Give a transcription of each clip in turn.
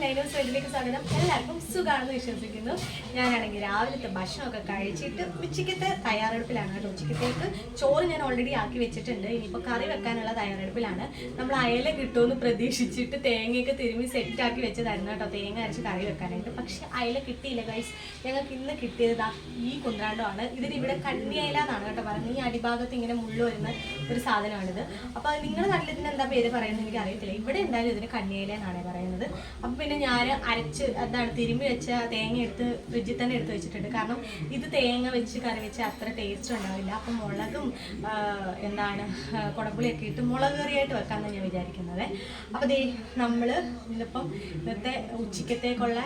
നൈനോസ് വേൾഡിലേക്ക് സ്വാഗതം. എല്ലാവർക്കും സുഖമാണെന്ന് വിശ്വസിക്കുന്നു. ഞാനാണെങ്കിൽ രാവിലത്തെ ഭക്ഷണമൊക്കെ കഴിച്ചിട്ട് ഉച്ചയ്ക്കത്തെ തയ്യാറെടുപ്പിലാണ്. കേട്ടോ ഉച്ചയ്ക്കത്തേക്ക് ചോറ് ഞാൻ ഓൾറെഡി ആക്കി വെച്ചിട്ടുണ്ട്. ഇനിയിപ്പോൾ കറി വെക്കാനുള്ള തയ്യാറെടുപ്പിലാണ്. നമ്മൾ അയല കിട്ടുമെന്ന് പ്രതീക്ഷിച്ചിട്ട് തേങ്ങയൊക്കെ തിരുമ്മി സെറ്റാക്കി വെച്ചതായിരുന്നു കേട്ടോ തേങ്ങ അരച്ച് കറി വെക്കാനായിട്ട്. പക്ഷേ അയല കിട്ടിയില്ല ഗൈസ് ഞങ്ങൾക്ക് ഇന്ന് കിട്ടിയത് ഈ കുന്ത്രാണ്ടമാണ്. ഇതിന് ഇവിടെ കണ്ണി അയല എന്നാണ് കേട്ടോ പറയുന്നത്. ഈ അടിഭാഗത്ത് ഇങ്ങനെ മുള്ളു വരുന്ന ഒരു സാധനമാണിത്. അപ്പോൾ നിങ്ങളുടെ നാട്ടിൽ ഇതിന് എന്താ പേര് പറയുന്നത് എനിക്ക് അറിയത്തില്ല ഇവിടെ എന്തായാലും ഇതിന് കണ്ണിയില എന്നാണ് പറയുന്നത്. അപ്പം പിന്നെ ഞാൻ അരച്ച് എന്താണ് തിരുമ്പി വെച്ച തേങ്ങ എടുത്ത് ഫ്രിഡ്ജിൽ തന്നെ എടുത്ത് വെച്ചിട്ടുണ്ട്. കാരണം ഇത് തേങ്ങ വെച്ച് കറി വെച്ച് അത്ര ടേസ്റ്റ് ഉണ്ടാവില്ല. അപ്പം മുളകും എന്താണ് കുടപ്പുളിയൊക്കെ ഇട്ട് മുളക് കറിയായിട്ട് വെക്കാമെന്ന് ഞാൻ വിചാരിക്കുന്നത്. അപ്പോൾ ദേ നമ്മൾ ഇന്നിപ്പം ഇന്നത്തെ ഉച്ചക്കത്തേക്കുള്ള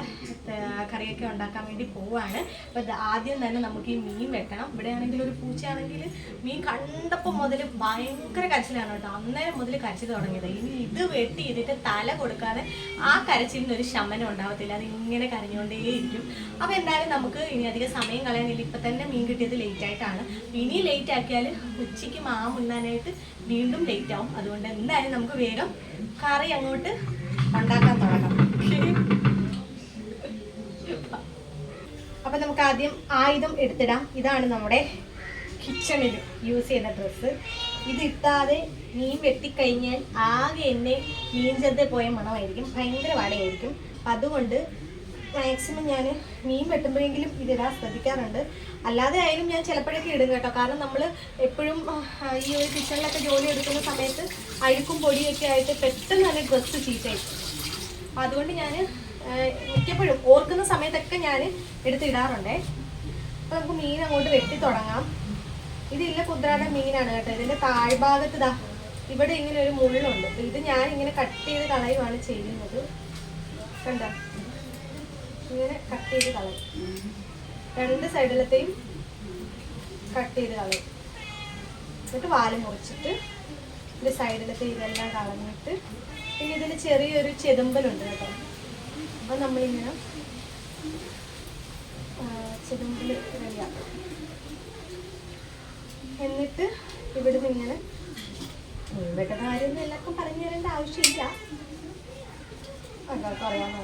കറിയൊക്കെ ഉണ്ടാക്കാൻ വേണ്ടി പോവാണ്. അപ്പോൾ ആദ്യം തന്നെ നമുക്ക് ഈ മീൻ വെക്കണം ഇവിടെ ആണെങ്കിൽ ഒരു പൂച്ചയാണെങ്കിൽ മീൻ കണ്ടപ്പോൾ മുതൽ ഭയങ്കര കരച്ചിലാണ് കേട്ടോ. അന്നേരം മുതൽ കരച്ചിൽ തുടങ്ങിയത്. ഇനി ഇത് വെട്ടി ഇതിന്റെ തല കൊടുക്കാതെ ആ കരച്ചിലിന് ഒരു ശമനം ഉണ്ടാവത്തില്ല. അത് ഇങ്ങനെ കരഞ്ഞുകൊണ്ടേയിരിക്കും. അപ്പോൾ എന്തായാലും നമുക്ക് ഇനി അധികം സമയം കളയാനില്ല. ഇപ്പം തന്നെ മീൻ കിട്ടിയത് ലേറ്റ് ആയിട്ടാണ്. ഇനി ലേറ്റ് ആക്കിയാൽ ഉച്ചയ്ക്ക് മാ മുന്നാനായിട്ട് വീണ്ടും ലേറ്റ് ആവും. അതുകൊണ്ട് എന്തായാലും നമുക്ക് വേഗം കറി അങ്ങോട്ട് ഉണ്ടാക്കാൻ തുടങ്ങാം. അപ്പൊ നമുക്ക് ആദ്യം ആയുധം എടുത്തിടാം. ഇതാണ് നമ്മുടെ കിച്ചണിൽ യൂസ് ചെയ്യുന്ന ഡ്രസ്സ് ഇത് ഇട്ടാതെ മീൻ വെട്ടിക്കഴിഞ്ഞാൽ ആകെ എന്നെ മീൻ ചെറുതെ പോയ മണമായിരിക്കും. ഭയങ്കര വാടയായിരിക്കും. അപ്പം അതുകൊണ്ട് മാക്സിമം ഞാൻ മീൻ വെട്ടുമ്പോഴെങ്കിലും ഇതിടാൻ ശ്രദ്ധിക്കാറുണ്ട്. അല്ലാതെ ആയാലും ഞാൻ ചിലപ്പോഴൊക്കെ ഇടും കേട്ടോ. കാരണം നമ്മൾ എപ്പോഴും ഈ ഒരു കിച്ചണിലൊക്കെ ജോലി എടുക്കുന്ന സമയത്ത് അഴുക്കും പൊടിയൊക്കെ ആയിട്ട് പെട്ടെന്ന് തന്നെ ഡ്രസ്സ് ചീറ്റായി അതുകൊണ്ട് ഞാൻ മിക്കപ്പോഴും ഓർക്കുന്ന സമയത്തൊക്കെ ഞാൻ എടുത്തിടാറുണ്ടേ. അപ്പം നമുക്ക് മീൻ അങ്ങോട്ട് വെട്ടി തുടങ്ങാം. ഇതില്ല കുതിരാട മീനാണ് കേട്ടോ. ഇതിന്റെ താഴ്ഭാഗത്ത് ഇതാ ഇവിടെ ഇങ്ങനെ ഒരു മുള്ളുണ്ട്. ഇത് ഞാൻ ഇങ്ങനെ കട്ട് ചെയ്ത് കളയുവാണ് ചെയ്യുന്നത്. കണ്ട? ഇങ്ങനെ കട്ട് ചെയ്ത് കളയും. രണ്ട് സൈഡിലത്തെയും കട്ട് ചെയ്ത് കളയും. എന്നിട്ട് വാൽ മുറിച്ചിട്ട് ഇതിന്റെ സൈഡിലത്തെ ഇതെല്ലാം കളഞ്ഞിട്ട് പിന്നെ ഇതിന് ചെറിയൊരു ചെതുമ്പലുണ്ട് കേട്ടോ. അപ്പൊ നമ്മളിങ്ങനെ ചെതുമ്പൽ റെഡിയാക്കും. എന്നിട്ട് ഇവിടുന്ന് ഇങ്ങനെ ഇവിടുത്തെ കാര്യം എല്ലാവർക്കും പറഞ്ഞു തരേണ്ട ആവശ്യമില്ല. എല്ലാവർക്കും അറിയാവുന്ന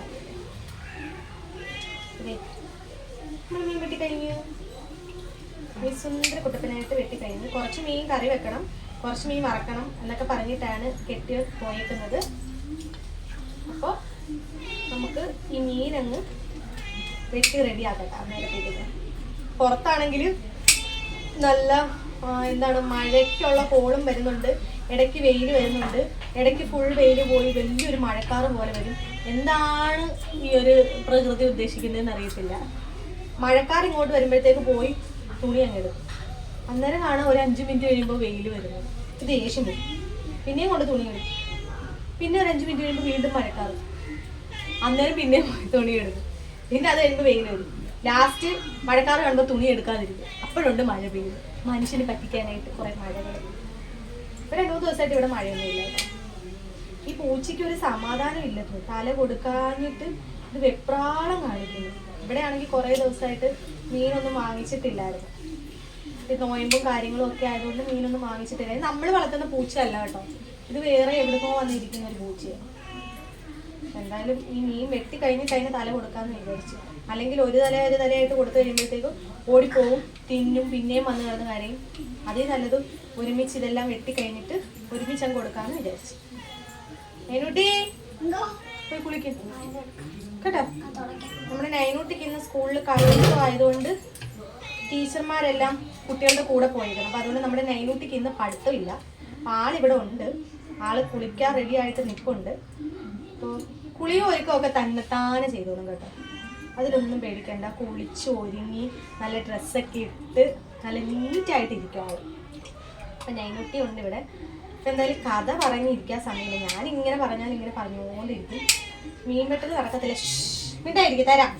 മീൻ വെട്ടി കഴിഞ്ഞു മീൻ സുന്ദര കുട്ടപ്പനായിട്ട് വെട്ടി കഴിഞ്ഞു കുറച്ച് മീൻ കറി വെക്കണം കുറച്ച് മീൻ വറക്കണം എന്നൊക്കെ പറഞ്ഞിട്ടാണ് കെട്ടി പോയേക്കുന്നത്. അപ്പോൾ നമുക്ക് ഈ മീനങ്ങ് വെട്ടി റെഡി ആക്കട്ടെ അന്നേരത്തേക്ക്. പുറത്താണെങ്കിൽ നല്ല എന്താണ് മഴയ്ക്കുള്ള കോളും വരുന്നുണ്ട്. ഇടയ്ക്ക് വെയിൽ വരുന്നുണ്ട്. ഇടയ്ക്ക് ഫുൾ വെയിൽ പോയി വലിയൊരു മഴക്കാറ് പോലെ വരും. എന്താണ് ഈ ഒരു പ്രകൃതി ഉദ്ദേശിക്കുന്നതെന്ന് അറിയത്തില്ല. മഴക്കാർ ഇങ്ങോട്ട് വരുമ്പോഴത്തേക്ക് പോയി തുണി അങ്ങ് എടുക്കും. അന്നേരം കാണാം ഒരു അഞ്ച് മിനിറ്റ് കഴിയുമ്പോൾ വെയിൽ വരുന്നത്. ഇത് ദേഷ്യം വരും പിന്നെയും കൊണ്ട് തുണി എടുക്കും. പിന്നെ ഒരു അഞ്ച് മിനിറ്റ് കഴിയുമ്പോൾ വീണ്ടും മഴക്കാറ്. അന്നേരം പിന്നെ തുണി എടുക്കും. പിന്നെ അത് കഴിയുമ്പോൾ വെയിൽ വരും. ലാസ്റ്റ് മഴക്കാറ് കണ്ടപ്പോൾ തുണി എടുക്കാതിരിക്കും അപ്പോഴുണ്ട് മഴ പെയ്യുന്നത്. മനുഷ്യന് പറ്റിക്കാനായിട്ട് കുറെ മഴകൾ. ഇപ്പൊ രണ്ടു ദിവസമായിട്ട് ഇവിടെ മഴയൊന്നും ഇല്ല ഈ പൂച്ചയ്ക്ക് ഒരു സമാധാനം ഇല്ല തല കൊടുക്കാഞ്ഞിട്ട് ഇത് വെപ്രാളം കാണിക്കുന്നു. ഇവിടെ ആണെങ്കിൽ കുറെ ദിവസമായിട്ട് മീനൊന്നും വാങ്ങിച്ചിട്ടില്ലായിരുന്നു. ഇത് നോയമ്പും കാര്യങ്ങളും ഒക്കെ ആയതുകൊണ്ട് മീനൊന്നും വാങ്ങിച്ചിട്ടില്ല നമ്മൾ വളർത്തുന്ന പൂച്ചയല്ല കേട്ടോ. ഇത് വേറെ എവിടുന്നോ വന്നിരിക്കുന്ന ഒരു പൂച്ചയാണ്. എന്തായാലും ഈ മീൻ വെട്ടി കഴിഞ്ഞിട്ട് അതിന് തല കൊടുക്കാന്ന് വിചാരിച്ചു. അല്ലെങ്കിൽ ഒരു തല ഒരു തലയായിട്ട് കൊടുത്തു കഴിയുമ്പോഴത്തേക്കും ഓടിപ്പോവും തിന്നും പിന്നെയും വന്ന് കിടന്ന് കരയും. അതേ നല്ലതും ഒരുമിച്ച് ഇതെല്ലാം വെട്ടി കഴിഞ്ഞിട്ട് ഒരുമിച്ച് അങ്ങ് കൊടുക്കാന്ന് വിചാരിച്ചു. നൈനൂട്ടി പോയി കുളിക്കും. കേട്ടോ? നമ്മുടെ നൈനൂട്ടിക്ക് ഇന്ന് സ്കൂളിൽ കലോത്സവം ആയതുകൊണ്ട് ടീച്ചർമാരെല്ലാം കുട്ടികളുടെ കൂടെ പോയിരിക്കണം അപ്പോൾ അതുകൊണ്ട് നമ്മുടെ നൈനൂട്ടിക്ക് ഇന്ന് പഠിത്തമില്ല. ആളിവിടെ ഉണ്ട്. ആൾ കുളിക്കാൻ റെഡി ആയിട്ട് നിൽപ്പുണ്ട് അപ്പോൾ കുളിയും ഒരുക്കമൊക്കെ തന്നെത്താനെ ചെയ്തോളും കേട്ടോ. അതിലൊന്നും പേടിക്കണ്ട. കുളിച്ച് ഒരുങ്ങി നല്ല ഡ്രസ്സൊക്കെ ഇട്ട് നല്ല നീറ്റായിട്ട് ഇരിക്കാൻ ആൾ അപ്പം നൈനുട്ടി ഉണ്ട് ഇവിടെ. അപ്പം എന്തായാലും കഥ പറഞ്ഞിരിക്കാൻ സമയമില്ല. ഞാനിങ്ങനെ പറഞ്ഞാൽ ഇങ്ങനെ പറഞ്ഞുകൊണ്ടിരിക്കും. മീൻ വെട്ടൽ നടക്കത്തില്ല. മിണ്ടായിരിക്കും തരാം.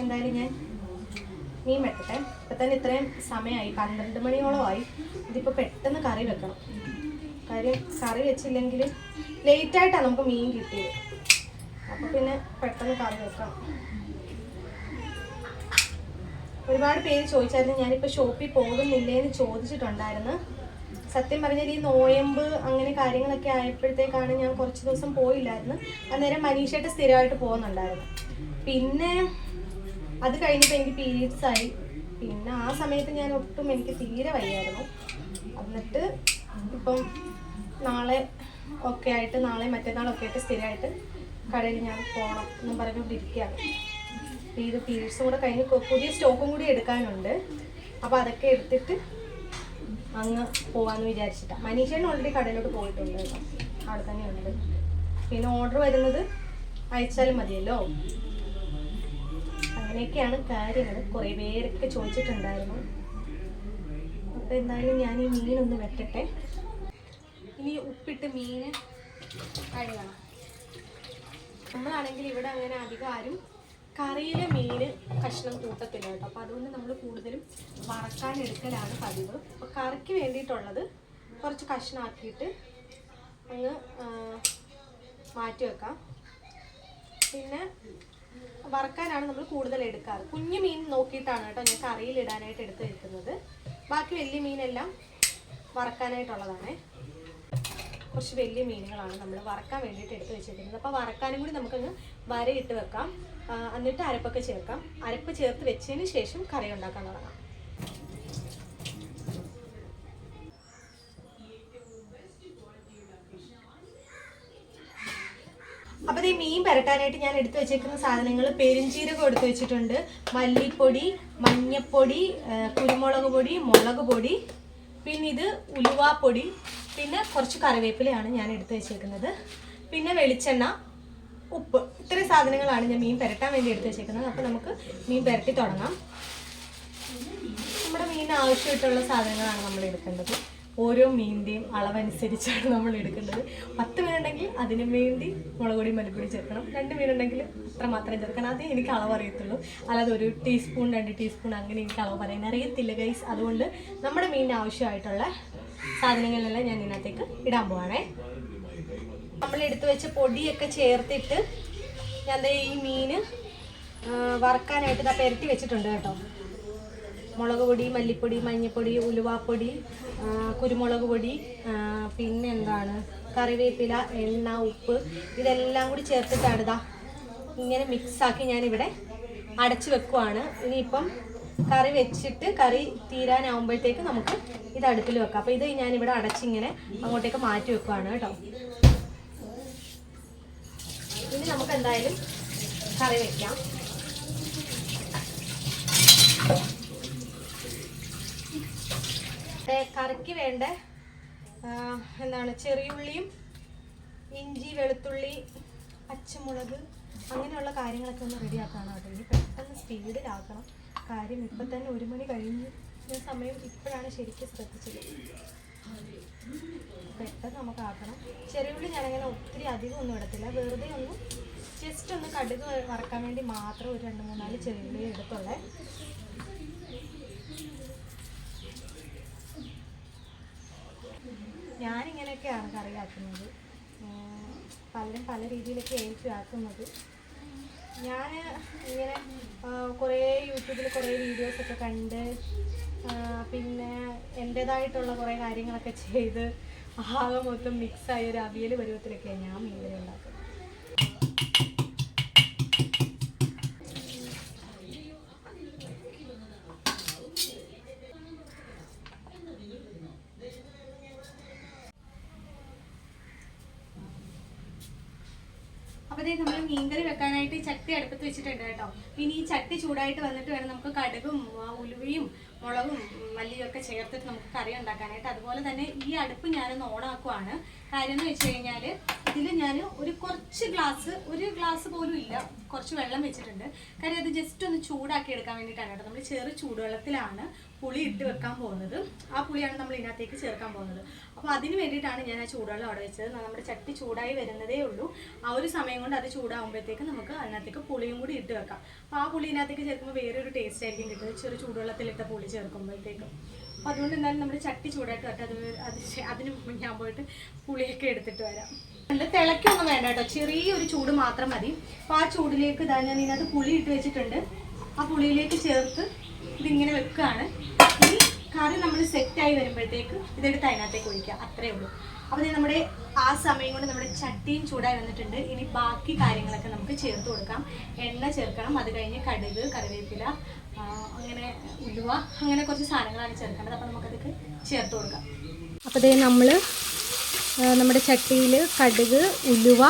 എന്തായാലും ഞാൻ മീൻ വെട്ടട്ടെ. ഇപ്പം തന്നെ ഇത്രയും സമയമായി. പന്ത്രണ്ട് മണിയോളമായി. ഇതിപ്പോൾ പെട്ടെന്ന് കറി വെക്കണം. കാര്യം കറി വെച്ചില്ലെങ്കിൽ ലേറ്റായിട്ടാണ് നമുക്ക് മീൻ കിട്ടിയത്. അപ്പോൾ പിന്നെ പെട്ടെന്ന് കറി വെക്കാം. ഒരുപാട് പേര് ചോദിച്ചായിരുന്നു ഞാനിപ്പോൾ ഷോപ്പിൽ പോകുന്നില്ലേ എന്ന് ചോദിച്ചിട്ടുണ്ടായിരുന്നു. സത്യം പറഞ്ഞാൽ ഈ നോയമ്പ് അങ്ങനെ കാര്യങ്ങളൊക്കെ ആയപ്പോഴത്തേക്കാണ് ഞാൻ കുറച്ച് ദിവസം പോയില്ലായിരുന്നു. അന്നേരം മനീഷയായിട്ട് സ്ഥിരമായിട്ട് പോകുന്നുണ്ടായിരുന്നു. പിന്നെ അത് കഴിഞ്ഞപ്പോൾ എനിക്ക് പീരീഡ്സ് ആയി. പിന്നെ ആ സമയത്ത് ഞാൻ ഒട്ടും എനിക്ക് തീരെ വയ്യായിരുന്നു. എന്നിട്ട് ഇപ്പം നാളെ ഒക്കെ ആയിട്ട് നാളെ മറ്റന്നാളൊക്കെ ആയിട്ട് സ്ഥിരമായിട്ട് കടയിൽ ഞാൻ പോകണം എന്നും പറഞ്ഞുകൊണ്ടിരിക്കുകയാണ് ഇത് പീരീഡ്സും കൂടെ കഴിഞ്ഞ് പുതിയ സ്റ്റോക്കും കൂടി എടുക്കാനുണ്ട്. അപ്പോൾ അതൊക്കെ എടുത്തിട്ട് അങ്ങ് പോവാന്ന് വിചാരിച്ചിട്ടാണ് മനീഷൻ ഓൾറെഡി കടയിലോട്ട് പോയിട്ടുണ്ട് അവിടെ തന്നെയുണ്ട്. പിന്നെ ഓർഡർ വരുന്നത് അയച്ചാലും മതിയല്ലോ? അങ്ങനെയൊക്കെയാണ് കാര്യങ്ങൾ. കുറേ പേരൊക്കെ ചോദിച്ചിട്ടുണ്ടായിരുന്നു. അപ്പോൾ എന്തായാലും ഞാൻ ഈ മീനൊന്ന് വെട്ടട്ടെ. ഇനി ഉപ്പിട്ട് മീൻ കഴുകണം നമ്മളാണെങ്കിൽ ഇവിടെ അങ്ങനെ അധികം ആരും കറിയിലെ മീൻ കഷ്ണം കൂട്ടത്തില്ല കേട്ടോ. അപ്പോൾ അതുകൊണ്ട് നമ്മൾ കൂടുതലും വറക്കാൻ എടുക്കലാണ് പതിവ്. അപ്പോൾ കറിക്ക് വേണ്ടിയിട്ടുള്ളത് കുറച്ച് കഷ്ണമാക്കിയിട്ട് അങ്ങ് മാറ്റി വെക്കാം. പിന്നെ വറക്കാനാണ് നമ്മൾ കൂടുതൽ എടുക്കാറ്. കുഞ്ഞു മീൻ നോക്കിയിട്ടാണ് കേട്ടോ ഞാൻ കറിയിൽ ഇടാനായിട്ട് എടുത്ത് വെക്കുന്നത്. ബാക്കി വലിയ മീനെല്ലാം വറക്കാനായിട്ടുള്ളതാണേ. കുറച്ച് വലിയ മീനുകളാണ് നമ്മൾ വറക്കാൻ വേണ്ടിയിട്ട് എടുത്ത് വെച്ചിരിക്കുന്നത്. അപ്പോൾ വറക്കാനും കൂടി നമുക്കങ്ങ് വരയിട്ട് വെക്കാം. എന്നിട്ട് അരപ്പൊക്കെ ചേർക്കാം. അരപ്പ് ചേർത്ത് വെച്ചതിന് ശേഷം കറി ഉണ്ടാക്കാൻ തുടങ്ങാം. അപ്പോൾ ഈ മീൻ പരട്ടാനായിട്ട് ഞാൻ എടുത്തു വെച്ചേക്കുന്ന സാധനങ്ങൾ പെരിഞ്ചീരകം എടുത്തു വെച്ചിട്ടുണ്ട്. മല്ലിപ്പൊടി മഞ്ഞപ്പൊടി കുരുമുളക് പൊടി മുളക് പൊടി പിന്നെ ഇത് ഉലുവാപ്പൊടി പിന്നെ കുറച്ച് കറിവേപ്പിലയാണ് ഞാൻ എടുത്ത് വെച്ചേക്കുന്നത്. പിന്നെ വെളിച്ചെണ്ണ ഉപ്പ്. ഇത്രയും സാധനങ്ങളാണ് ഞാൻ മീൻ പുരട്ടാൻ വേണ്ടി എടുത്ത് വെച്ചേക്കുന്നത്. അപ്പോൾ നമുക്ക് മീൻ പുരട്ടി തുടങ്ങാം. നമ്മുടെ മീൻ ആവശ്യമായിട്ടുള്ള സാധനങ്ങളാണ് നമ്മൾ എടുക്കേണ്ടത്. ഓരോ മീനിന്റെയും അളവനുസരിച്ചാണ് നമ്മൾ എടുക്കേണ്ടത്. പത്ത് മീനുണ്ടെങ്കിൽ അതിന് വേണ്ടി മുളക് പൊടി മല്ലിപ്പൊടി ചേർക്കണം. രണ്ട് മീനുണ്ടെങ്കിൽ അത്ര മാത്രം ചേർക്കണം. അതേ എനിക്ക് അളവ് അറിയത്തുള്ളൂ. അല്ലാതെ ഒരു ടീസ്പൂൺ രണ്ട് ടീസ്പൂൺ അങ്ങനെ എനിക്ക് അളവ് പറയാൻ അറിയത്തില്ല ഗൈസ് അതുകൊണ്ട് നമ്മുടെ മീനിന് ആവശ്യമായിട്ടുള്ള സാധനങ്ങളെല്ലാം ഞാൻ ഇതിനകത്തേക്ക് ഇടാൻ പോവാണേ. നമ്മൾ എടുത്തു വെച്ച പൊടിയൊക്കെ ചേർത്തിട്ട് ഞാൻ ഈ മീൻ വറക്കാനായിട്ട് ഇതാ പെരട്ടി വെച്ചിട്ടുണ്ട് കേട്ടോ. മുളക് പൊടി മല്ലിപ്പൊടി മഞ്ഞൾപ്പൊടി ഉലുവാപ്പൊടി കുരുമുളക് പൊടി ആ, പിന്നെ എന്താണ്? കറിവേപ്പില എണ്ണ ഉപ്പ് ഇതെല്ലാം കൂടി ചേർത്തിട്ടാണ് ഇതാ ഇങ്ങനെ മിക്സാക്കി ഞാനിവിടെ അടച്ചു വെക്കുവാണ്. ഇനിയിപ്പം കറി വെച്ചിട്ട് കറി തീരാനാവുമ്പോഴത്തേക്ക് നമുക്ക് ഇത് അടുപ്പിൽ വെക്കാം. അപ്പോൾ ഇത് ഞാൻ ഞാനിവിടെ അടച്ചിങ്ങനെ അങ്ങോട്ടേക്ക് മാറ്റി വെക്കുവാണ് കേട്ടോ. ഇനി നമുക്ക് എന്തായാലും കറി വെക്കാം. കറിക്ക് വേണ്ട എന്താണ് ചെറിയുള്ളിയും ഇഞ്ചി വെളുത്തുള്ളി പച്ചമുളക് അങ്ങനെയുള്ള കാര്യങ്ങളൊക്കെ ഒന്ന് റെഡിയാക്കണം കേട്ടോ ഇനി പെട്ടെന്ന് സ്പീഡിലാക്കണം കാര്യം ഇപ്പം തന്നെ ഒരു മണി കഴിഞ്ഞ് ഞാൻ സമയം ഇപ്പോഴാണ് ശരിക്കും ശ്രദ്ധിച്ചത്. പെട്ടെന്ന് നമുക്ക് ആക്കണം ചെറിയുള്ളി ഞാനങ്ങനെ ഒത്തിരി അധികം ഒന്നും ഇടത്തില്ല. വെറുതെ ഒന്ന് ജസ്റ്റ് ഒന്ന് കടുക് വറക്കാൻ വേണ്ടി മാത്രം ഒരു രണ്ട് മൂന്നാൽ ചെറിയുള്ളി എടുത്തുള്ളേ. ഞാനിങ്ങനെയൊക്കെയാണ് കറി ആക്കുന്നത്. ഉം, പലരും പല രീതിയിലൊക്കെ ആക്കുന്നത്. ഞാൻ ഇങ്ങനെ കുറേ യൂട്യൂബിൽ കുറേ വീഡിയോസൊക്കെ കണ്ട് പിന്നെ എന്റേതായിട്ടുള്ള കുറേ കാര്യങ്ങളൊക്കെ ചെയ്ത് ആകെ മൊത്തം മിക്സായ ഒരു അവിയൽ പരുവത്തിലൊക്കെയാണ് ഞാൻ മീൻകറി ഉണ്ടാക്കുന്നത്. ഇതേ നമ്മൾ മീൻകറി വെക്കാനായിട്ട് ചട്ടി അടുപ്പത്ത് വെച്ചിട്ടുണ്ട് കേട്ടോ. ഇനി ഈ ചട്ടി ചൂടായിട്ട് വന്നിട്ട് വേണം നമുക്ക് കടുകും ഉലുവയും മുളകും മല്ലിയും ഒക്കെ ചേർത്തിട്ട് നമുക്ക് കറി ഉണ്ടാക്കാനായിട്ട്. അതുപോലെ തന്നെ ഈ അടുപ്പ് ഞാനൊന്ന് ഓണാക്കുവാണ്. കാര്യം എന്ന് വെച്ച് കഴിഞ്ഞാൽ ഇതിൽ ഞാൻ ഒരു കുറച്ച് ഗ്ലാസ് ഒരു ഗ്ലാസ് പോലും ഇല്ല. കുറച്ച് വെള്ളം വെച്ചിട്ടുണ്ട്. കാര്യം അത് ജസ്റ്റ് ഒന്ന് ചൂടാക്കി എടുക്കാൻ വേണ്ടിയിട്ടാണ് കേട്ടോ. നമ്മൾ ചെറു ചൂടുവെള്ളത്തിലാണ് പുളി ഇട്ട് വെക്കാൻ പോകുന്നത്. ആ പുളിയാണ് നമ്മൾ ഇതിനകത്തേക്ക് ചേർക്കാൻ പോകുന്നത്. അപ്പോൾ അതിന് വേണ്ടിയിട്ടാണ് ഞാൻ ആ ചൂടുവെള്ളം അവിടെ വെച്ചത്. നമ്മുടെ ചട്ടി ചൂടായി വരുന്നതേ ഉള്ളൂ. ആ ഒരു സമയം കൊണ്ട് അത് ചൂടാകുമ്പോഴത്തേക്ക് നമുക്ക് അതിനകത്തേക്ക് പുളിയും കൂടി ഇട്ട് വെക്കാം. അപ്പോൾ ആ പുളി ചേർക്കുമ്പോൾ വേറൊരു ടേസ്റ്റ് ആയിരിക്കും കിട്ടുന്നത് ചെറു ചൂടുവെള്ളത്തിലിട്ട പുളി ചേർക്കുമ്പോഴത്തേക്കും. അപ്പോൾ അതുകൊണ്ട് എന്തായാലും നമ്മുടെ ചട്ടി ചൂടായിട്ട് വരട്ടെ. അത് അത് അതിന് മുമ്പ് ഞാൻ പോയിട്ട് പുളിയൊക്കെ എടുത്തിട്ട് വരാം. നല്ല തിളക്കൊന്നും വേണ്ട കേട്ടോ. ചെറിയൊരു ചൂട് മാത്രം മതി. അപ്പോൾ ആ ചൂടിലേക്ക് ഇതാ ഞാൻ ഇതിനകത്ത് പുളി ഇട്ട് വെച്ചിട്ടുണ്ട്. ആ പുളിയിലേക്ക് ചേർത്ത് ഇതിങ്ങനെ വെക്കുകയാണ്. ഈ കറി നമ്മൾ സെറ്റ് ആയി വരുമ്പോഴത്തേക്ക് ഇതെടുത്ത് അതിനകത്തേക്ക് ഒഴിക്കുക. അത്രേ ഉള്ളൂ. അപ്പോൾ ഇത് നമ്മുടെ ആ സമയം കൊണ്ട് നമ്മുടെ ചട്ടിയും ചൂടായി വന്നിട്ടുണ്ട്. ഇനി ബാക്കി കാര്യങ്ങളൊക്കെ നമുക്ക് ചേർത്ത് കൊടുക്കാം. എണ്ണ ചേർക്കണം. അത് കഴിഞ്ഞ് കടുക് കറിവേപ്പില അങ്ങനെ ഉലുവ അങ്ങനെ കുറച്ച് സാധനങ്ങളാണ് ചേർക്കേണ്ടത്. അപ്പോൾ നമുക്കതൊക്കെ ചേർത്ത് കൊടുക്കാം. അപ്പോൾ ദേ നമ്മൾ നമ്മുടെ ചട്ടിയിൽ കടുക് ഉലുവ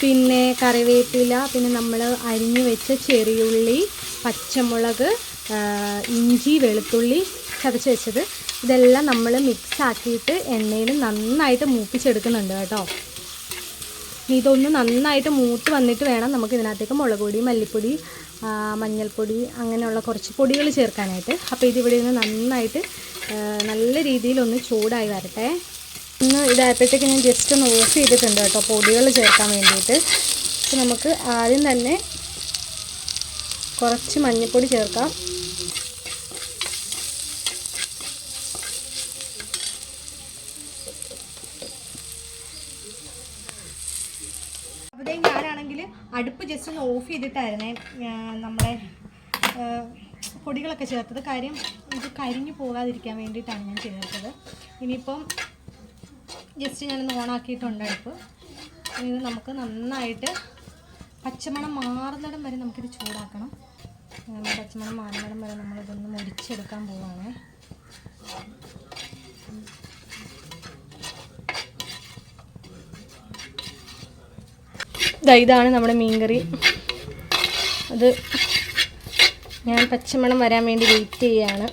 പിന്നെ കറിവേപ്പില പിന്നെ നമ്മൾ അരിഞ്ഞു വെച്ച ചെറിയുള്ളി പച്ചമുളക് ഇഞ്ചി വെളുത്തുള്ളി ചതച്ച് വെച്ചത്. ഇതെല്ലാം നമ്മൾ മിക്സ് ആക്കിയിട്ട് എണ്ണയിൽ നന്നായിട്ട് മൂപ്പിച്ചെടുക്കുന്നുണ്ട് കേട്ടോ. ഇതൊന്ന് നന്നായിട്ട് മൂത്ത് വന്നിട്ട് വേണം നമുക്ക് ഇതിനകത്തേക്ക് മുളക് പൊടി മല്ലിപ്പൊടി മഞ്ഞൾപ്പൊടി അങ്ങനെയുള്ള കുറച്ച് പൊടികൾ ചേർക്കാനായിട്ട്. അപ്പോൾ ഇതിവിടെ നിന്ന് നന്നായിട്ട് നല്ല രീതിയിലൊന്ന് ചൂടായി വരട്ടെ. ഒന്ന് ഇതായപ്പോഴത്തേക്ക് ഞാൻ ജസ്റ്റ് ഒന്ന് ഓഫ് ചെയ്തിട്ടുണ്ട് കേട്ടോ പൊടികൾ ചേർക്കാൻ വേണ്ടിയിട്ട്. അപ്പോൾ നമുക്ക് ആദ്യം തന്നെ കുറച്ച് മഞ്ഞൾപ്പൊടി ചേർക്കാം അവിടെ ഞാനാണെങ്കിൽ അടുപ്പ് ജസ്റ്റ് ഒന്ന് ഓഫ് ചെയ്തിട്ടായിരുന്നേ നമ്മളെ പൊടികളൊക്കെ ചേർത്തത്. കാര്യം ഇത് കരിഞ്ഞു പോകാതിരിക്കാൻ വേണ്ടിയിട്ടാണ് ഞാൻ ചേർത്തത്. ഇനിയിപ്പം ജസ്റ്റ് ഞാനൊന്ന് ഓണാക്കിയിട്ടുണ്ട് അടുപ്പ്. ഇത് നമുക്ക് നന്നായിട്ട് പച്ചമണം മാറുന്നിടം വരെ നമുക്കിത് ചൂടാക്കണം. പച്ചമണം മാറുന്നിടം വരെ നമ്മളിതൊന്ന് മുരിച്ചെടുക്കാൻ പോവാണ്. ഇതാണ് നമ്മുടെ മീൻകറി. അത് ഞാൻ പച്ചമണം വരാൻ വേണ്ടി വെയിറ്റ് ചെയ്യാണ്.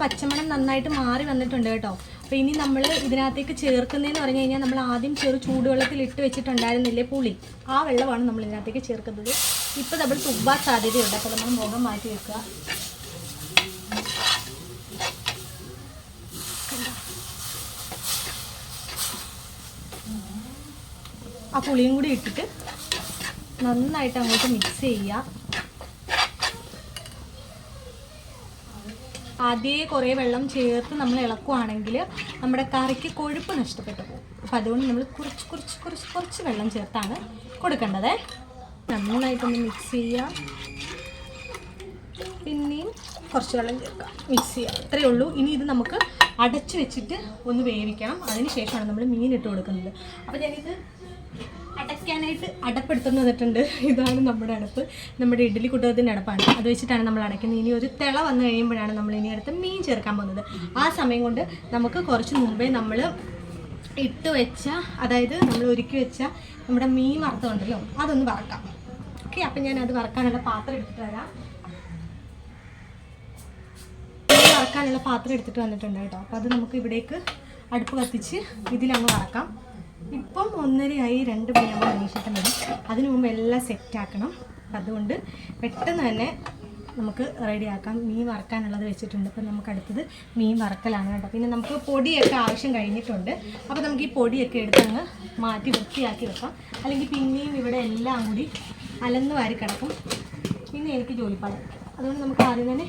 പച്ചമണം നന്നായിട്ട് മാറി വന്നിട്ടുണ്ട് കേട്ടോ. അപ്പോൾ ഇനി നമ്മൾ ഇതിനകത്തേക്ക് ചേർക്കുന്നതെന്ന് പറഞ്ഞു കഴിഞ്ഞാൽ നമ്മൾ ആദ്യം ചെറു ചൂടുവെള്ളത്തിൽ ഇട്ട് വെച്ചിട്ടുണ്ടായിരുന്നില്ലേ പുളി? ആ വെള്ളമാണ് നമ്മൾ ഇതിനകത്തേക്ക് ചേർക്കുന്നത്. ഇപ്പോൾ നമ്മൾ തുബ്ബാൻ സാധ്യതയുണ്ട്. അപ്പോൾ നമ്മൾ മുഖം മാറ്റി വെക്കുക. ആ പുളിയും കൂടി ഇട്ടിട്ട് നന്നായിട്ട് അങ്ങോട്ട് മിക്സ് ചെയ്യുക. ആദ്യമേ കുറേ വെള്ളം ചേർത്ത് നമ്മൾ ഇളക്കുവാണെങ്കിൽ നമ്മുടെ കറിക്ക് കൊഴുപ്പ് നഷ്ടപ്പെട്ടു പോകും. അപ്പം അതുകൊണ്ട് നമ്മൾ കുറച്ച് കുറച്ച് കുറച്ച് കുറച്ച് വെള്ളം ചേർത്താണ് കൊടുക്കേണ്ടത്. നന്നായിട്ടൊന്ന് മിക്സ് ചെയ്യാം പിന്നെയും കുറച്ച് വെള്ളം ചേർക്കാം മിക്സ് ചെയ്യാം അത്രയേ ഉള്ളൂ. ഇനി ഇത് നമുക്ക് അടച്ചു വെച്ചിട്ട് ഒന്ന് വേവിക്കണം. അതിന് ശേഷമാണ് നമ്മൾ മീൻ ഇട്ട് കൊടുക്കുന്നത്. അപ്പോൾ ഞാനിത് അടയ്ക്കാനായിട്ട് അടപ്പെടുത്തു വന്നിട്ടുണ്ട് ഇതാണ് നമ്മുടെ അടപ്പ്. നമ്മുടെ ഇഡ്ഡലി കുട്ടകത്തിന്റെ അടപ്പാണ്. അത് വെച്ചിട്ടാണ് നമ്മൾ അടയ്ക്കുന്നത്. ഇനി ഒരു തിള വന്നു കഴിയുമ്പോഴാണ് നമ്മൾ ഇനി അടുത്ത് മീൻ ചേർക്കാൻ പോകുന്നത്. ആ സമയം കൊണ്ട് നമുക്ക് കുറച്ച് മുമ്പേ നമ്മൾ ഇട്ട് വെച്ച അതായത് നമ്മൾ ഒരുക്കി വെച്ച നമ്മുടെ മീൻ വറുത്തുണ്ടല്ലോ അതൊന്ന് വറക്കാം. ഓക്കെ അപ്പം ഞാൻ അത് വറക്കാനുള്ള പാത്രം എടുത്തിട്ട് വരാം. വറക്കാനുള്ള പാത്രം എടുത്തിട്ട് വന്നിട്ടുണ്ട് കേട്ടോ. അപ്പോൾ അത് നമുക്ക് ഇവിടേക്ക് അടുപ്പ് കത്തിച്ച് ഇതിലങ്ങ് വറക്കാം. ഇപ്പം ഒന്നരയായി രണ്ട് മണിയാകുമ്പോൾ അന്വേഷിച്ചിട്ട് മതി അതിനു മുമ്പ് എല്ലാം സെറ്റാക്കണം അതുകൊണ്ട് പെട്ടെന്ന് തന്നെ നമുക്ക് റെഡിയാക്കാം മീൻ വറക്കാനുള്ളത് വെച്ചിട്ടുണ്ട്. അപ്പം നമുക്ക് അടുത്തത് മീൻ വറക്കലാണ് കേട്ടോ. പിന്നെ നമുക്ക് പൊടിയൊക്കെ ആവശ്യം കഴിഞ്ഞിട്ടുണ്ട്. അപ്പോൾ നമുക്ക് ഈ പൊടിയൊക്കെ എടുത്ത് അങ്ങ് മാറ്റി വൃത്തിയാക്കി വെക്കാം. അല്ലെങ്കിൽ പിന്നെയും ഇവിടെ എല്ലാം കൂടി അലന്ന് വാരി കിടക്കും. പിന്നെ എനിക്ക് ജോലിപ്പാട്. അതുകൊണ്ട് നമുക്ക് ആദ്യം തന്നെ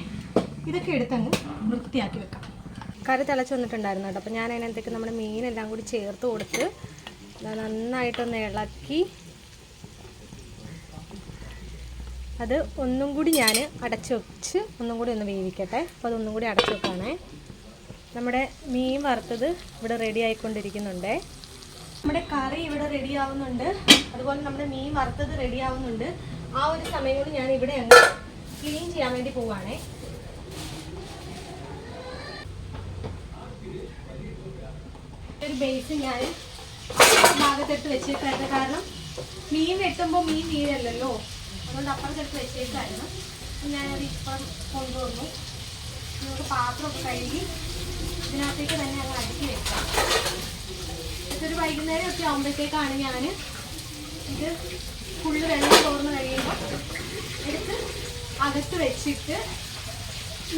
ഇതൊക്കെ എടുത്തങ്ങ് വൃത്തിയാക്കി വെക്കാം. കറി തിളച്ച് വന്നിട്ടുണ്ടായിരുന്നു കേട്ടോ. അപ്പോൾ ഞാൻ അതിനകത്തേക്ക് നമ്മുടെ മീനെല്ലാം കൂടി ചേർത്ത് കൊടുത്ത് നന്നായിട്ടൊന്ന് ഇളക്കി. അത് ഒന്നും കൂടി ഞാൻ അടച്ചു വെച്ച് ഒന്നും കൂടി ഒന്ന് വേവിക്കട്ടെ. അപ്പോൾ അതൊന്നും കൂടി അടച്ചു വെക്കാണേ. നമ്മുടെ മീൻ വറുത്തത് ഇവിടെ റെഡി ആയിക്കൊണ്ടിരിക്കുന്നുണ്ട്. നമ്മുടെ കറി ഇവിടെ റെഡി ആവുന്നുണ്ട്. അതുപോലെ നമ്മുടെ മീൻ വറുത്തത് റെഡി ആവുന്നുണ്ട്. ആ ഒരു സമയം കൂടി ഞാൻ ഇവിടെ അങ്ങ് ക്ലീൻ ചെയ്യാൻ വേണ്ടി പോവാണേ. ഒരു ബേസ് ഞാൻ ഭാഗത്തെടുത്ത് വെച്ചേക്കായിരുന്നു. കാരണം മീൻ വെട്ടുമ്പോൾ മീൻ വീഴല്ലല്ലോ അതുകൊണ്ട് അപ്പുറത്തെടുത്ത് വെച്ചേക്കായിരുന്നു. ഞാനത് ഇപ്പം കൊണ്ടുവന്നു. നമുക്ക് പാത്രമൊക്കെ കഴുകി ഇതിനകത്തേക്ക് തന്നെ ഞങ്ങൾ അടുക്കി വെക്കാം. ഇതൊരു വൈകുന്നേരം ഒക്കെ ആകുമ്പോഴത്തേക്കാണ് ഞാൻ ഇത് ഫുള്ള് വെള്ളം തോർന്ന് കഴിയുമ്പോൾ എടുത്ത് അകത്ത് വെച്ചിട്ട്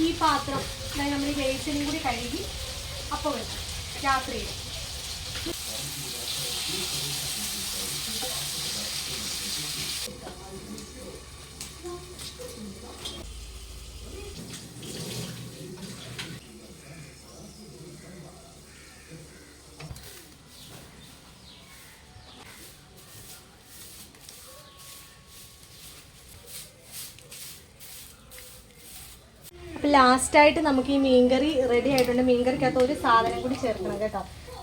ഈ പാത്രം നമ്മൾ ബേസിനും കൂടി കഴുകി അപ്പോൾ വെക്കും രാത്രിയിൽ. ലാസ്റ്റായിട്ട് നമുക്ക് ഈ മീൻകറി റെഡി ആയിട്ടുണ്ട്. മീൻകറിക്കകത്ത് ഒരു സാധനം കൂടി ചേർക്കണം കേട്ടോ.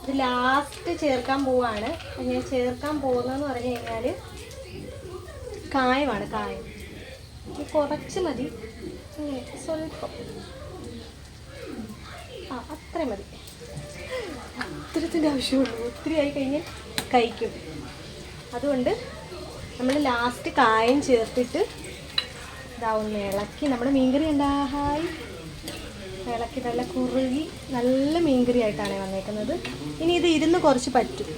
ഇത് ലാസ്റ്റ് ചേർക്കാൻ പോവാണ്. ഞാൻ ചേർക്കാൻ പോകുന്നതെന്ന് പറഞ്ഞു കഴിഞ്ഞാൽ കായമാണ് കായം. കുറച്ച് മതി. സ്വല്പം. ആ അത്ര മതി. അത്രത്തിന്റെ ആവശ്യമുള്ളൂ ഒത്തിരി ആയി കഴിഞ്ഞാൽ കഴിക്കും. അതുകൊണ്ട് നമ്മൾ ലാസ്റ്റ് കായം ചേർത്തിട്ട് ഇതാവുന്ന ഇളക്കി. നമ്മുടെ മീൻകറി ഉണ്ടാഹായി ഇളക്കി നല്ല കുറുകി നല്ല മീൻകറി ആയിട്ടാണ് വന്നേക്കുന്നത്. ഇനി ഇത് ഇരുന്ന് കുറച്ച് പറ്റും.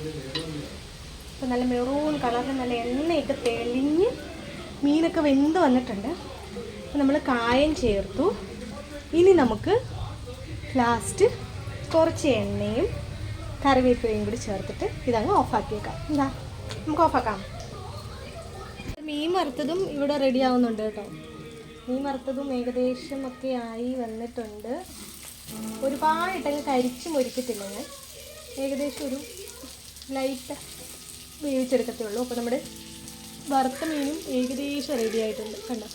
ഇപ്പം നല്ല മെറൂൺ കളറിൽ നല്ല എണ്ണയൊക്കെ തെളിഞ്ഞ് മീനൊക്കെ വെന്ത് വന്നിട്ടുണ്ട്. അപ്പം നമ്മൾ കായം ചേർത്തു. ഇനി നമുക്ക് ലാസ്റ്റ് കുറച്ച് എണ്ണയും കറിവേപ്പിലയും കൂടി ചേർത്തിട്ട് ഇതങ്ങ് ഓഫാക്കിയേക്കാം എന്താ നമുക്ക് ഓഫാക്കാം മീൻ വറുത്തതും ഇവിടെ റെഡി ആവുന്നുണ്ട് കേട്ടോ. മീൻ വറുത്തതും ഏകദേശം ഒക്കെ ആയി വന്നിട്ടുണ്ട് ഒരുപാടിട്ടങ്ങ് കരിച്ച് മൊരിക്കത്തില്ല ഞാൻ. ഏകദേശം ഒരു ലൈറ്റ് വേവിച്ചെടുക്കത്തേ ഉള്ളൂ അപ്പോൾ നമ്മുടെ വറുത്ത മീനും ഏകദേശം റെഡി ആയിട്ടുണ്ട്. കണ്ടോ?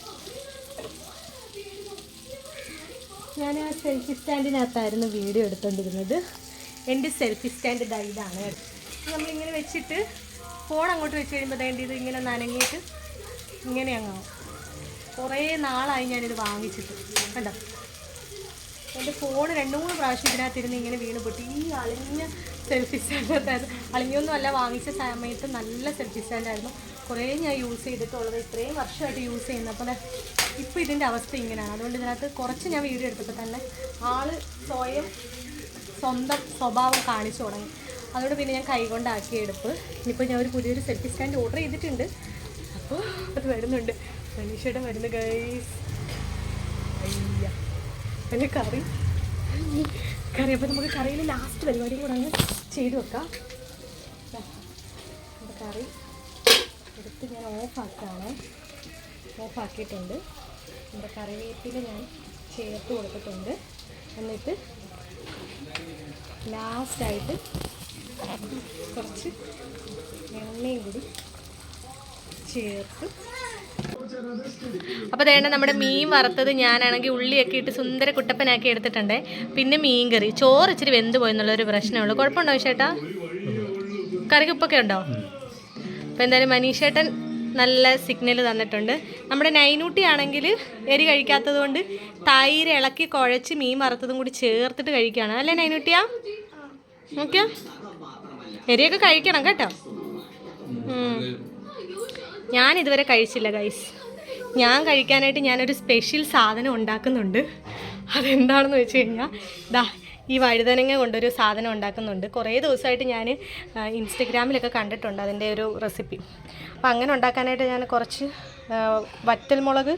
ഞാൻ ആ സെൽഫി സ്റ്റാൻഡിനകത്തായിരുന്നു വീഡിയോ എടുത്തുകൊണ്ടിരുന്നത് എന്റെ സെൽഫി സ്റ്റാൻഡ് ഇതാണ്. നമ്മളിങ്ങനെ വെച്ചിട്ട് ഫോൺ അങ്ങോട്ട് വെച്ച് കഴിയുമ്പോൾ വേണ്ടി ഇത് ഇങ്ങനെ നനങ്ങിയിട്ട് ഇങ്ങനെ അങ്ങാവും കുറേ നാളായി ഞാനിത് വാങ്ങിച്ചിട്ട്. കണ്ടോ? എന്റെ ഫോൺ രണ്ട് മൂന്ന് പ്രാവശ്യം ഇതിനകത്തിരുന്ന് ഇങ്ങനെ വീണ് പൊട്ടി ഈ അളിഞ്ഞ സെൽഫി സ്റ്റാൻഡായിരുന്നു അളിഞ്ഞൊന്നും അല്ല വാങ്ങിച്ച സമയത്ത് നല്ല സെൽഫി സ്റ്റാൻഡായിരുന്നു കുറേ ഞാൻ യൂസ് ചെയ്തിട്ടുള്ളത്. ഇത്രയും വർഷമായിട്ട് യൂസ് ചെയ്യുന്നത് അപ്പോൾ ഇപ്പോൾ ഇതിന്റെ അവസ്ഥ ഇങ്ങനെയാണ്. അതുകൊണ്ട് ഇതിനകത്ത് കുറച്ച് ഞാൻ വീഡിയോ എടുത്തപ്പോൾ തന്നെ ആൾ സ്വയം സ്വന്തം സ്വഭാവം കാണിച്ചു തുടങ്ങി. അതുകൊണ്ട് പിന്നെ ഞാൻ കൈകൊണ്ടാക്കിയെടുപ്പ് ഇനിയിപ്പോൾ ഞാൻ ഒരു പുതിയൊരു സെൽഫി സ്റ്റാൻഡ് ഓർഡർ ചെയ്തിട്ടുണ്ട്. അപ്പോൾ അത് വരുന്നുണ്ട്. മനുഷ്യയുടെ വരുന്ന ഗൈസ് അയ്യ. പിന്നെ കറി. കറി. അപ്പോൾ നമുക്ക് കറിയിൽ ലാസ്റ്റ് പരിപാടിയും കൂടെ അങ്ങ് ചെയ്ത് വെക്കാം. നമ്മുടെ കറി എടുത്ത് ഞാൻ ഓഫാക്കാണ് ഓഫാക്കിയിട്ടുണ്ട് നമ്മുടെ കറിവേപ്പിൽ ഞാൻ ചേർത്ത് കൊടുത്തിട്ടുണ്ട്. എന്നിട്ട് ലാസ്റ്റായിട്ട് കുറച്ച് എണ്ണയും കൂടി ചേർത്ത് അപ്പോൾ അതേണ്ട നമ്മുടെ മീൻ വറുത്തത് ഞാനാണെങ്കിൽ ഉള്ളിയൊക്കെ ഇട്ട് സുന്ദര കുട്ടപ്പനാക്കി എടുത്തിട്ടുണ്ട്. പിന്നെ മീൻ കറി ചോറ് ഇച്ചിരി വെന്ത് പോയെന്നുള്ളൊരു പ്രശ്നമുള്ളൂ കുഴപ്പമുണ്ടോ ചേട്ടാ കറിക്ക് ഉപ്പൊക്കെ ഉണ്ടോ? അപ്പോൾ എന്തായാലും മനീഷേട്ടൻ നല്ല സിഗ്നൽ തന്നിട്ടുണ്ട്. നമ്മുടെ നൈനൂട്ടി ആണെങ്കിൽ എരി കഴിക്കാത്തത് കൊണ്ട് തൈര് ഇളക്കി കുഴച്ച് മീൻ വറുത്തതും കൂടി ചേർത്തിട്ട് കഴിക്കുകയാണ്. അല്ലേ നൈനൂട്ടിയാ? ഓക്കെ എരിയൊക്കെ കഴിക്കണം കേട്ടോ. ഞാൻ ഇതുവരെ കഴിച്ചില്ല ഗൈസ് ഞാൻ കഴിക്കാനായിട്ട് ഞാനൊരു സ്പെഷ്യൽ സാധനം ഉണ്ടാക്കുന്നുണ്ട്. അതെന്താണെന്ന് വെച്ച് കഴിഞ്ഞാൽ ദാ ഈ വഴുതനങ്ങ കൊണ്ടൊരു സാധനം ഉണ്ടാക്കുന്നുണ്ട്. കുറേ ദിവസമായിട്ട് ഞാൻ ഇൻസ്റ്റഗ്രാമിലൊക്കെ കണ്ടിട്ടുണ്ട് അതിന്റെ ഒരു റെസിപ്പി അപ്പോൾ അങ്ങനെ ഉണ്ടാക്കാനായിട്ട് ഞാൻ കുറച്ച് വറ്റൽ വറ്റൽമുളക്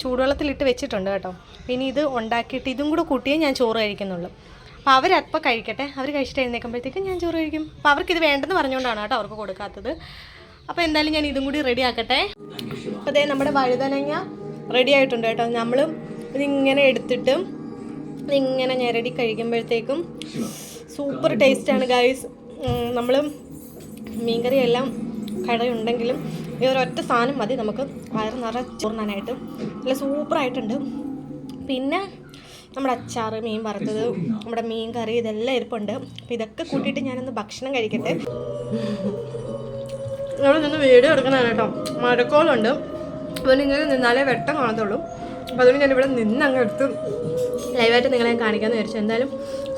ചൂടുവെള്ളത്തിലിട്ട് വെച്ചിട്ടുണ്ട് കേട്ടോ. പിന്നെ ഇത് ഉണ്ടാക്കിയിട്ട് ഇതും കൂടെ കൂട്ടിയേ ഞാൻ ചോറ് കഴിക്കുന്നുള്ളൂ. അപ്പോൾ അവരപ്പോൾ കഴിക്കട്ടെ. അവർ കഴിച്ചിട്ട് എഴുന്നേക്കുമ്പോഴത്തേക്കും ഞാൻ ചോറ് കഴിക്കും. അപ്പോൾ അവർക്കിത് വേണ്ടെന്ന് പറഞ്ഞുകൊണ്ടാണ് കേട്ടോ അവർക്ക് കൊടുക്കാത്തത്. അപ്പോൾ എന്തായാലും ഞാൻ ഇതും കൂടി റെഡി ആക്കട്ടെ. അതേ നമ്മുടെ വഴുതനങ്ങ റെഡി ആയിട്ടുണ്ട് കേട്ടോ. നമ്മൾ ഇതിങ്ങനെ എടുത്തിട്ട് ഇതിങ്ങനെ ഞെരടി കഴിക്കുമ്പോഴത്തേക്കും സൂപ്പർ ടേസ്റ്റ് ടേസ്റ്റാണ് ഗായ്സ് നമ്മൾ മീൻകറി എല്ലാം കടയുണ്ടെങ്കിലും ഈ ഒരൊറ്റ സാധനം മതി നമുക്ക്. വയറ് നിറച്ച് ചോറിനാനായിട്ട് നല്ല സൂപ്പറായിട്ടുണ്ട് പിന്നെ നമ്മുടെ അച്ചാർ മീൻ വറുത്തത് നമ്മുടെ മീൻ കറി ഇതെല്ലാം ഇരിപ്പുണ്ട്. അപ്പോൾ ഇതൊക്കെ കൂട്ടിയിട്ട് ഞാനൊന്ന് ഭക്ഷണം കഴിക്കട്ടെ. നമ്മൾ നിന്ന് വീഡിയോ എടുക്കുന്നതാണ് കേട്ടോ. മഴക്കോളുണ്ട്. അപ്പോൾ നിങ്ങൾ നിന്നാലേ വെട്ടം കാണത്തുള്ളൂ. അപ്പോൾ അതുകൊണ്ട് ഞാനിവിടെ നിന്ന് അങ്ങ് എടുത്ത് ലൈവായിട്ട് നിങ്ങളെ കാണിക്കാമെന്ന് വിചാരിച്ചു. എന്തായാലും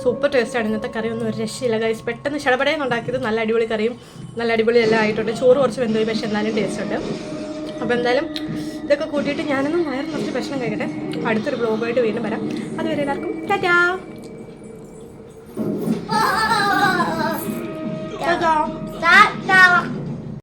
സൂപ്പർ ടേസ്റ്റാണ് ഇന്നത്തെ കറി ഒന്നും ഒരു രക്ഷയില്ല. കൈസ് പെട്ടെന്ന് ഷടപടയും ഉണ്ടാക്കിയത് നല്ല അടിപൊളി കറിയും നല്ല അടിപൊളി എല്ലാം ആയിട്ടുണ്ട്. ചോറ് കുറച്ച് വെന്തോയി പക്ഷേ എന്നാലും ടേസ്റ്റ് ഉണ്ട്. അപ്പോൾ എന്തായാലും ഇതൊക്കെ കൂട്ടിയിട്ട് ഞാനൊന്നും വയറും കുറച്ച് ഭക്ഷണം കഴിക്കട്ടെ. അടുത്തൊരു ബ്ലോഗായിട്ട് വീണ്ടും വരാം. അതുവരെ എല്ലാവർക്കും ടാറ്റാ. ടാറ്റാ.